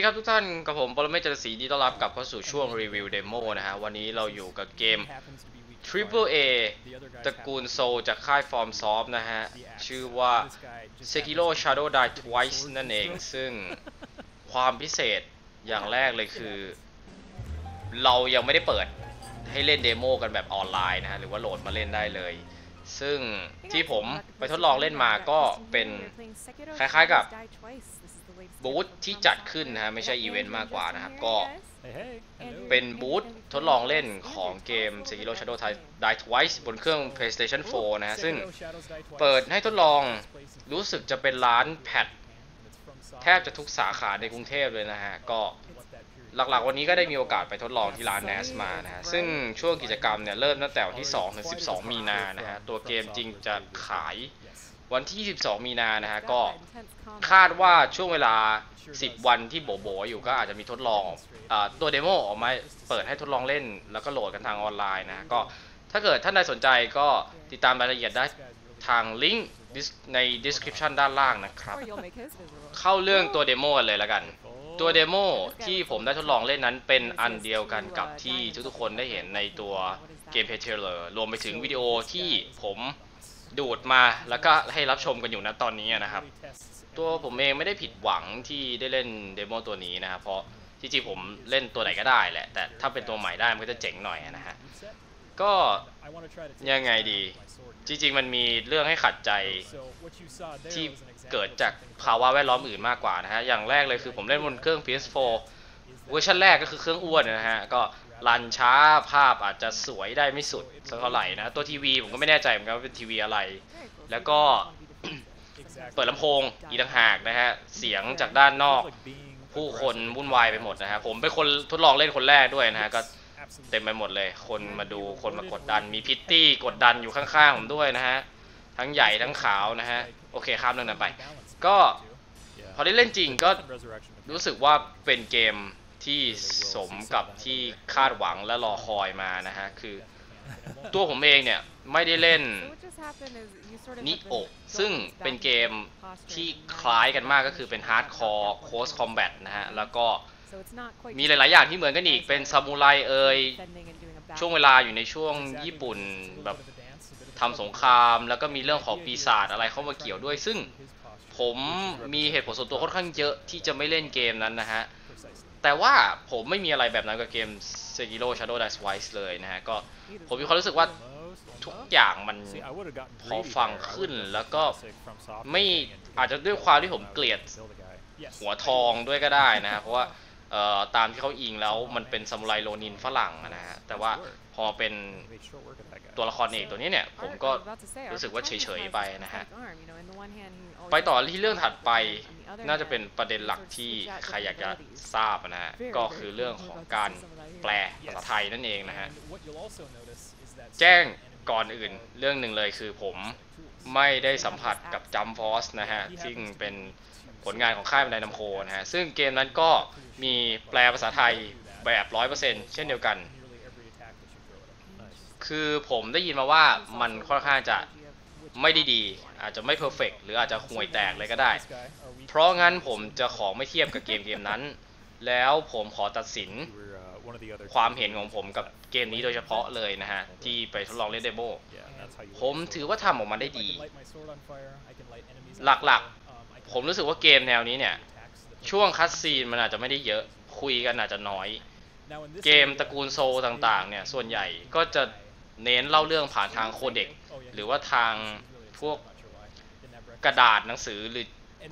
ดีครับทุกท่านกับผมปรเมศจรศรีดีต้อนรับกลับเข้าสู่ช่วงรีวิวเดโมนะฮะ วันนี้เราอยู่กับเกม Triple A ตระกูลโซจากค่าย Form Soft นะฮะ ชื่อว่า Sekiro Shadow Die Twice นั่นเอง ซึ่งความพิเศษอย่างแรกเลยคือ เรายังไม่ได้เปิดให้เล่นเดโมกันแบบออนไลน์นะฮะ หรือว่าโหลดมาเล่นได้เลย ซึ่งที่ผมไปทดลองเล่นมาก็เป็นคล้ายๆกับ บูธที่จัดขึ้นนะฮะไม่ใช่อีเวนต์มากกว่านะครับ ก็เป็นบูธทดลองเล่นของเกม Sekiro Shadow Die Twice บนเครื่อง PlayStation 4 นะฮะ ซึ่งเปิดให้ทดลองรู้สึกจะเป็นร้านแพดแทบจะทุกสาขาในกรุงเทพเลยนะฮะ ก็หลักๆ วันนี้ก็ได้มีโอกาสไปทดลองที่ร้าน NAS มานะฮะ ซึ่งช่วงกิจกรรมเนี่ยเริ่มตั้งแต่วันที่ 2 ถึง 12 มีนานะฮะ ตัวเกมจริงจะขาย วันที่ 22 มีนานะฮะก็คาดว่าช่วงเวลา 10 วันที่โบโบอยู่ก็อาจจะมีทดลองอาตัวเดโมออกมาเปิดให้ทดลองเล่น แล้วก็โหลดกันทางออนไลน์นะก็ถ้าเกิดท่านใดสนใจก็ติดตามรายละเอียดได้ทางลิงก์ใน description ด้านล่างนะครับ เข้าเรื่องตัวเดโมกันเลยแล้วกัน ตัวเดโมที่ผมได้ทดลองเล่นนั้นเป็นอันเดียวกันกับที่ทุกๆคนได้เห็นในตัวเกมเพจเทเลอร์รวมไปถึงวิดีโอที่ผมดูดมาแล้วก็ให้รับชมกันอยู่นะตอนนี้นะครับ ตัวผมเองไม่ได้ผิดหวังที่ได้เล่นเดโมตัวนี้นะครับเพราะจริงๆผมเล่นตัวไหนก็ได้แหละ แต่ถ้าเป็นตัวใหม่ได้มันก็จะเจ๋งหน่อยนะฮะ ก็ยังไงดี จริง ๆ มันมีเรื่องให้ขัดใจที่เกิดจากภาวะแวดล้อมอื่นมากกว่านะฮะ อย่างแรกเลยคือผมเล่นบนเครื่อง PS4 เวอร์ชันแรกก็คือเครื่องอ้วนนะฮะ ก็รันช้าภาพอาจจะสวยได้ไม่สุดสักเท่าไหร่นะ ตัวทีวีผมก็ไม่แน่ใจเหมือนกันว่าเป็นทีวีอะไร แล้วก็เปิดลำโพงอีกต่างหากนะฮะ เสียงจากด้านนอก ผู้คนวุ่นวายไปหมดนะฮะ ผมเป็นคนทดลองเล่นคนแรกด้วยนะฮะก็ เต็มไปหมดเลย คนมาดูคนมากดดัน มีพิตตี้กดดันอยู่ข้างๆผมด้วยนะฮะ ทั้งใหญ่ทั้งขาวนะฮะ โอเคข้ามเรื่องนั้นไป ก็พอได้เล่นจริงก็รู้สึกว่าเป็นเกมที่สมกับที่คาดหวังและรอคอยมานะฮะ คือตัวผมเองเนี่ย ไม่ได้เล่นนิโอซึ่งเป็นเกมที่คล้ายกันมากก็คือเป็นฮาร์ดคอร์โคสคอมแบทนะฮะ แล้วก็ มีหลาย ๆ อย่างที่เหมือนกันอีก เป็นซามูไรเอ่ยช่วงเวลาอยู่ในช่วงญี่ปุ่นแบบทำสงคราม แล้วก็มีเรื่องของปีศาจอะไรเข้ามาเกี่ยวด้วย ซึ่งผมมีเหตุผลส่วนตัวค่อนข้างเยอะที่จะไม่เล่นเกมนั้นนะฮะ แต่ว่าผมไม่มีอะไรแบบนั้นกับเกม Sekiro Shadow Die Twice เลยนะฮะ ก็ผมมีความรู้สึกว่าทุกอย่างมันพอฟังขึ้นแล้วก็ไม่อาจจะด้วยความที่ผมเกลียดหัวทองด้วยก็ได้นะฮะเพราะว่า ตามที่เขาอิงแล้วมันเป็นซามูไรโรนินฝรั่งนะฮะ แต่ว่าพอเป็นตัวละครเอกตัวนี้เนี่ย ผมก็รู้สึกว่าเฉยๆไปนะฮะ ไปต่อที่เรื่องถัดไปน่าจะเป็นประเด็นหลักที่ใครอยากจะทราบนะฮะ ก็คือเรื่องของการแปลภาษาไทยนั่นเองนะฮะ แจ้ง ก่อนอื่นเรื่องหนึ่งเลยคือผมไม่ได้สัมผัสกับจัมฟอสนะฮะ ซึ่งเป็นผลงานของค่ายบันไดน้ำโคนะฮะ ซึ่งเกมนั้นก็มีแปลภาษาไทยแบบ100%เช่นเดียวกัน คือผมได้ยินมาว่ามันค่อนข้างจะไม่ได้ดี อาจจะไม่เพอร์เฟกหรืออาจจะห่วยแตกเลยก็ได้ เพราะงั้นผมจะขอไม่เทียบกับเกมเกมนั้น แล้วผมขอตัดสิน ความเห็นของผมกับเกมนี้โดยเฉพาะเลยนะฮะ ที่ไปทดลองเล่นเดโมผมถือว่าทำออกมาได้ดี หลักๆ ผมรู้สึกว่าเกมแนวนี้เนี่ย ช่วงคัสซีนมันอาจจะไม่ได้เยอะ คุยกันอาจจะน้อย เกมตระกูลโซต่างๆ เนี่ย ส่วนใหญ่ก็จะเน้นเล่าเรื่องผ่านทางโคเด็ก หรือว่าทางพวกกระดาษหนังสือหรือ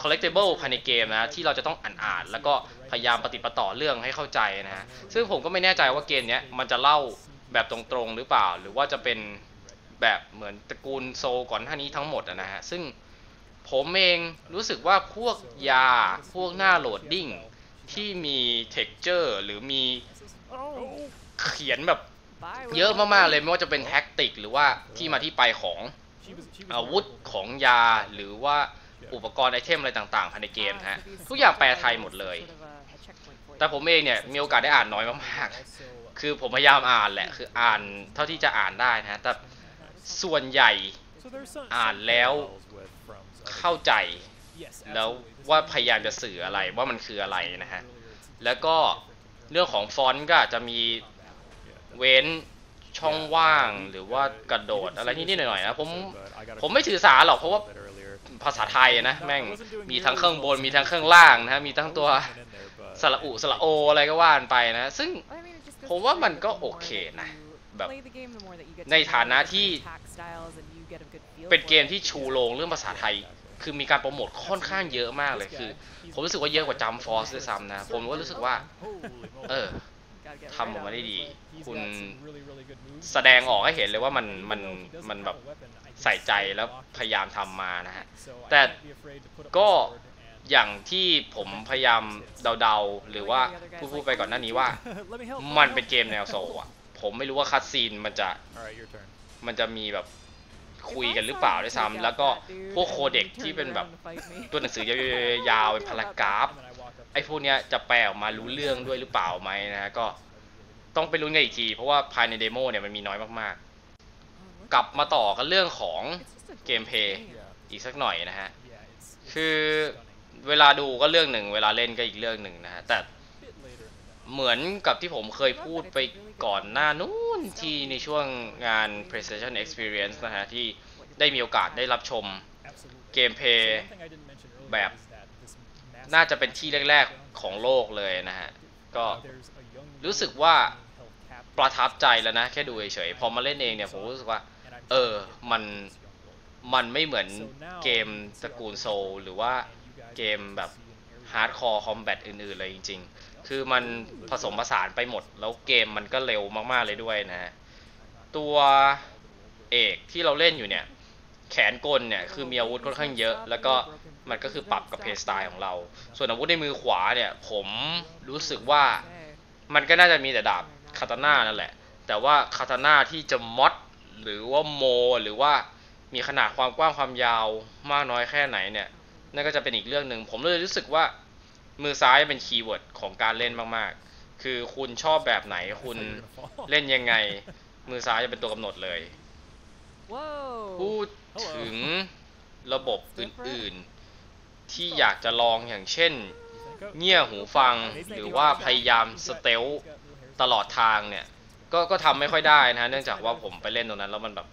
collectible ภายในเกมนะที่เราจะต้องอ่านอ่านแล้วก็พยายามปฏิปต่อเรื่องให้เข้าใจนะฮะซึ่งผมก็ไม่แน่ใจว่าเกมนี้มันจะเล่าแบบตรงๆหรือเปล่า หรือว่าจะเป็นแบบเหมือนตระกูลโซก่อนหน้านี้ทั้งหมดนะฮะซึ่งผมเองรู้สึกว่าพวกยาพวกหน้าโหลดดิ้งที่มี texture หรือมีเขียนแบบเยอะมากๆเลยไม่ว่าจะเป็นแท็กติก หรือว่าที่มาที่ไปของอาวุธของยาหรือว่า อุปกรณ์ไอเทมอะไรต่างๆภายในเกมฮะทุกอย่างแปลไทยหมดเลย แต่ผมเองเนี่ยมีโอกาสได้อ่านน้อยมากๆ คือผมพยายามอ่านแหละคืออ่านเท่าที่จะอ่านได้นะ แต่ส่วนใหญ่อ่านแล้วเข้าใจ แล้วว่าพยายามจะสื่ออะไรว่ามันคืออะไรนะฮะ แล้วก็เรื่องของฟอนต์ก็อาจจะมีเว้นช่องว่างหรือว่ากระโดดอะไรนิดๆหน่อยๆนะผมผมไม่ถือสาหรอกเพราะว่า ภาษาไทยอะนะแม่งมีทั้งข้างบนมีทั้งข้างล่างนะฮะมีทั้งตัวสระอุสระโออะไรก็ว่านไปนะ ซึ่งผมว่ามันก็โอเคนะแบบในฐานะที่เป็นเกมที่ชูโรงเรื่องภาษาไทย คือมีการโปรโมทค่อนข้างเยอะมากเลยคือ ผมรู้สึกว่าเยอะกว่าจัมฟอร์สด้วยซ้ำนะ ผมก็รู้สึกว่า เออทำออกมาได้ดี คุณแสดงออกให้เห็นเลยว่ามันมันมันแบบ ใส่ใจแล้วพยายามทำมานะฮะ แต่ก็อย่างที่ผมพยายามเดาๆ หรือว่าพูดพูดไปก่อนหน้านี้ว่า มันเป็นเกมแนวโซลอะผมไม่รู้ว่าคัดซีนมันจะมันจะมีแบบคุยกันหรือเปล่าด้วยซ้ำแล้วก็พวกโคเด็กที่เป็นแบบตัวหนังสือยาวๆเป็นพารากราฟไอ้พวกเนี้ยจะแปลออกมารู้เรื่องด้วยหรือเปล่าไหมนะฮะก็ต้องไปลุ้นกันอีกที เพราะว่าภายในเดโมเนี่ยมันมีน้อยมากๆ กลับมาต่อกันเรื่องของเกมเพลย์อีกสักหน่อยนะฮะ คือเวลาดูก็เรื่องหนึ่ง เวลาเล่นก็อีกเรื่องหนึ่งนะฮะ แต่เหมือนกับที่ผมเคยพูดไปก่อนหน้านู้นที่ในช่วงงาน PlayStation Experience นะฮะ ที่ได้มีโอกาสได้รับชมเกมเพลย์แบบน่าจะเป็นที่แรก ๆ ของโลกเลยนะฮะ ก็รู้สึกว่าประทับใจแล้วนะ แค่ดูเฉยๆพอมาเล่นเองเนี่ย ผมรู้สึกว่า เออ มัน มันไม่เหมือนเกมตระกูลโซลหรือว่าเกมแบบฮาร์ดคอร์คอมแบทอื่นๆเลยจริง ๆ คือมันผสมผสานไปหมด แล้วเกมมันก็เร็วมากๆเลยด้วยนะฮะ ตัวเอกที่เราเล่นอยู่เนี่ย แขนกลเนี่ย คือมีอาวุธค่อนข้างเยอะ แล้วก็มันก็คือปรับกับเพย์สไตล์ของเรา ส่วนอาวุธในมือขวาเนี่ย ผมรู้สึกว่ามันก็น่าจะมีแต่ดาบคาตาน่านั่นแหละ แต่ว่าคาตาน่าที่จะมอด หรือว่าโม หรือว่ามีขนาดความกว้างความยาวมากน้อยแค่ไหนเนี่ยนั่นก็จะเป็นอีกเรื่องหนึ่งผมเลยรู้สึกว่า มือซ้ายเป็นคีย์เวิร์ดของการเล่นมากๆ คือคุณชอบแบบไหนคุณเล่นยังไง มือซ้ายจะเป็นตัวกำหนดเลยพูดถึงระบบอื่นๆ ที่อยากจะลองอย่างเช่น เงี่ยหูฟังหรือว่าพยายามสเตลตลอดทางเนี่ย ก็ก็ทำไม่ค่อยได้นะเนื่องจากว่าผมไปเล่นตรงนั้นแล้วมันแบบ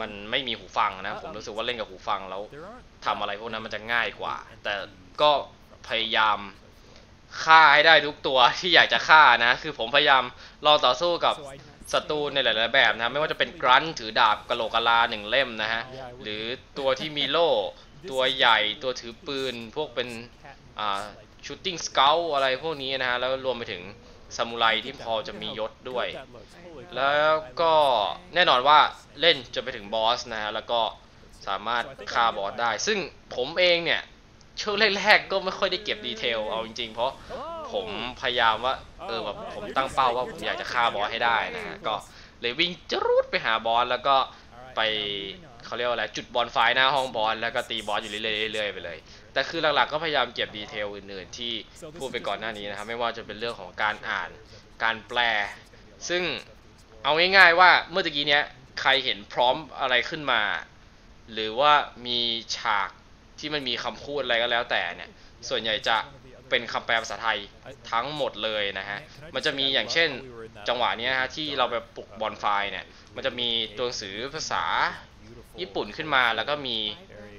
มันไม่มีหูฟังนะผมรู้สึกว่าเล่นกับหูฟังแล้วทำอะไรพวกนั้นมันจะง่ายกว่า แต่ก็พยายามฆ่าให้ได้ทุกตัวที่อยากจะฆ่านะ คือผมพยายามลองต่อสู้กับศัตรูในหลาย ๆ แบบนะไม่ว่าจะเป็นกรันถือดาบกะโหลกกะลาหนึ่งเล่มนะฮะหรือตัวที่มีโล่ตัวใหญ่ตัวถือปืนพวกเป็นอ่าชูตติ้งสเกลอะไรพวกนี้นะฮะแล้วรวมไปถึง ซามูไรที่พอจะมียศด้วย แล้วก็แน่นอนว่าเล่นจนไปถึงบอสนะฮะ แล้วก็สามารถฆ่าบอสได้ ซึ่งผมเองเนี่ยช่วงแรกๆก็ไม่ค่อยได้เก็บดีเทลเอาจริงๆ เพราะผมพยายามว่า เออแบบผมตั้งเป้าว่าผมอยากจะฆ่าบอสให้ได้นะฮะ ก็เลยวิ่งจรูดไปหาบอสแล้วก็ไป เขาเรียกว่าอะไรจุดบอลไฟหน้าห้องบอสแล้วก็ตีบอสอยู่เรื่อยๆไปเลย แต่คือหลักๆก็พยายามเก็บดีเทลอื่นๆ ที่พูดไปก่อนหน้านี้นะครับไม่ว่าจะเป็นเรื่องของการอ่านการแปล ซึ่งเอาง่ายๆว่าเมื่อกี้เนี้ยใครเห็นพร้อมอะไรขึ้นมา หรือว่ามีฉากที่มันมีคำพูดอะไรก็แล้วแต่เนี่ยส่วนใหญ่จะเป็นคำแปลภาษาไทยทั้งหมดเลยนะฮะ มันจะมีอย่างเช่นจังหวะนี้นะฮะที่เราไปปลุกบอลไฟเนี่ย มันจะมีตัวหนังสือภาษา ญี่ปุ่นขึ้นมาแล้วก็มี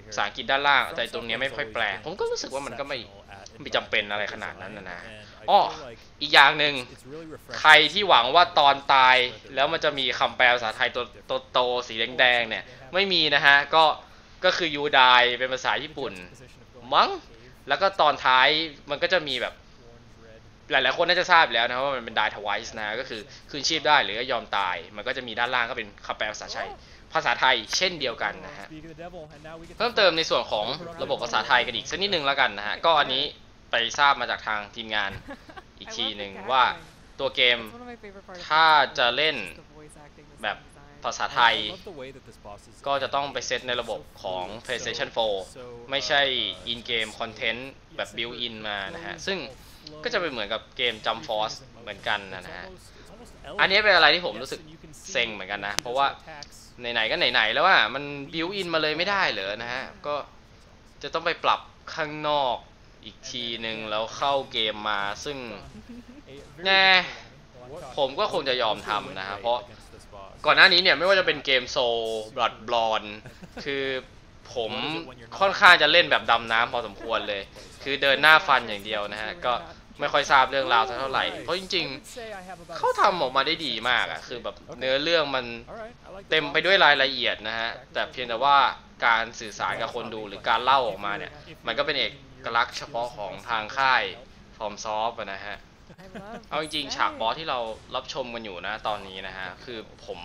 ภาษาอังกฤษด้านล่างแต่ตรงนี้ไม่ค่อยแปลผมก็รู้สึกว่ามันก็ไม่ไม่จำเป็นอะไรขนาดนั้นนะนะอ้ออีกอย่างหนึ่งใครที่หวังว่าตอนตายแล้วมันจะมีคำแปลภาษาไทยตัวโตๆสีแดงๆเนี่ย ไม่มีนะฮะ ก็ก็คือยูไดเป็นภาษาญี่ปุ่น มั้งแล้วก็ตอนท้ายมันก็จะมีแบบ หลายๆคนน่าจะทราบแล้วนะว่ามันเป็นไดทวายส์นะก็คือคืนชีพได้หรือก็ยอมตาย มันก็จะมีด้านล่างก็เป็นคำแปลภาษาไทย ภาษาไทยเช่นเดียวกันนะฮะ เพิ่มเติมในส่วนของระบบภาษาไทยกันอีกสักนิดนึงแล้วกันนะฮะ ก็อันนี้ไปทราบมาจากทางทีมงานอีกทีหนึ่งว่าตัวเกมถ้าจะเล่นแบบภาษาไทย ก็จะต้องไปเซตในระบบของ PlayStation 4 ไม่ใช่ in game content แบบ built in มานะฮะ ซึ่งก็จะเป็นเหมือนกับเกม Jump Force เหมือนกันนะฮะอันนี้เป็นอะไรที่ผมรู้สึกเซ็งเหมือนกันนะ เพราะว่าไหนๆก็ไหนๆแล้วอะมัน built in มาเลยไม่ได้เหรอนะฮะ ก็จะต้องไปปรับข้างนอกอีกทีหนึ่งแล้วเข้าเกมมาซึ่งแน่ผมก็คงจะยอมทำนะฮะเพราะก่อนหน้านี้เนี่ยไม่ว่าจะเป็นเกมโซบลัดบลอนคือผมค่อนข้างจะเล่นแบบดำน้ำพอสมควรเลย คือเดินหน้าฟันอย่างเดียวนะฮะ ก็ ไม่ค่อยทราบเรื่องราวสักเท่าไหร่ เพราะจริงๆ เขาทำออกมาได้ดีมากอะคือแบบเนื้อเรื่องมันเต็มไปด้วยรายละเอียดนะฮะ แต่เพียงแต่ว่าการสื่อสารกับคนดูหรือการเล่าออกมาเนี่ย มันก็เป็นเอกลักษณ์เฉพาะของทางค่ายฟอร์มซอฟนะฮะ เอาจริงๆ ฉากบอสที่เรารับชมกันอยู่นะตอนนี้นะฮะ คือผม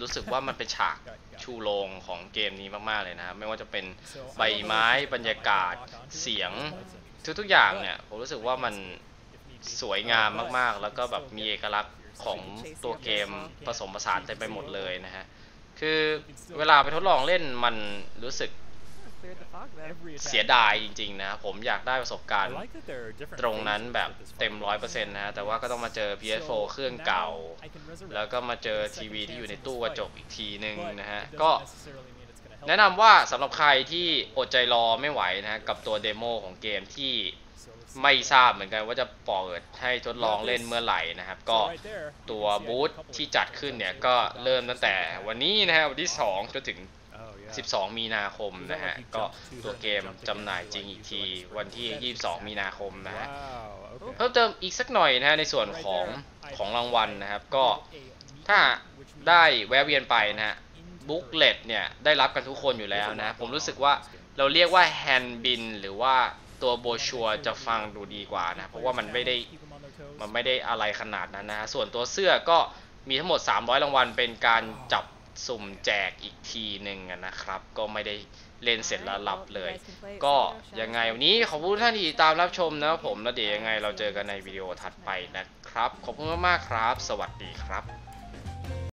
รู้สึกว่ามันเป็นฉากชูโรงของเกมนี้มากๆเลยนะฮะไม่ว่าจะเป็นใบไม้บรรยากาศเสียง ทุกๆอย่างเนี่ยผมรู้สึกว่ามันสวยงามมากๆ แล้วก็แบบมีเอกลักษณ์ของตัวเกมผสมผสานเต็มไปหมดเลยนะฮะ คือเวลาไปทดลองเล่นมันรู้สึกเสียดายจริงๆนะผมอยากได้ประสบการณ์ตรงนั้นแบบเต็มร้อยเปอร์เซ็นต์นะฮะแต่ว่าก็ต้องมาเจอ PS4 เครื่องเก่า แล้วก็มาเจอทีวีที่อยู่ในตู้กระจกอีกทีนึงนะฮะ ก็ แนะนำว่าสำหรับใครที่อดใจรอไม่ไหวนะฮะกับตัวเดโมของเกมที่ไม่ทราบเหมือนกันว่าจะเปิดให้ทดลองเล่นเมื่อไหร่นะครับ ก็ตัวบูธที่จัดขึ้นเนี่ยก็เริ่มตั้งแต่วันนี้นะฮะวันที่ 2 จนถึง 12 มีนาคมนะฮะ ก็ตัวเกมจำหน่ายจริงอีกทีวันที่ 22 มีนาคมนะฮะเพิ่มเติมอีกสักหน่อยนะฮะในส่วนของของรางวัลนะครับ ก็ถ้าได้แวะเวียนไปนะฮะ บุ๊กเลตเนี่ยได้รับกันทุกคนอยู่แล้วนะ ผมรู้สึกว่าเราเรียกว่าแฮนด์บินหรือว่าตัวโบชัวจะฟังดูดีกว่านะ เพราะว่ามันไม่ได้มันไม่ได้อะไรขนาดนั้นนะ ส่วนตัวเสื้อก็มีทั้งหมด 300 รางวัล เป็นการจับสุ่มแจกอีกทีหนึ่งนะครับ ก็ไม่ได้เล่นเสร็จแล้วหลับเลย ก็ยังไงวันนี้ขอบคุณท่านที่ติดตามรับชมนะครับผมแล้วเดี๋ยวยังไงเราเจอกันในวิดีโอถัดไปนะครับ ขอบคุณมากๆครับ สวัสดีครับ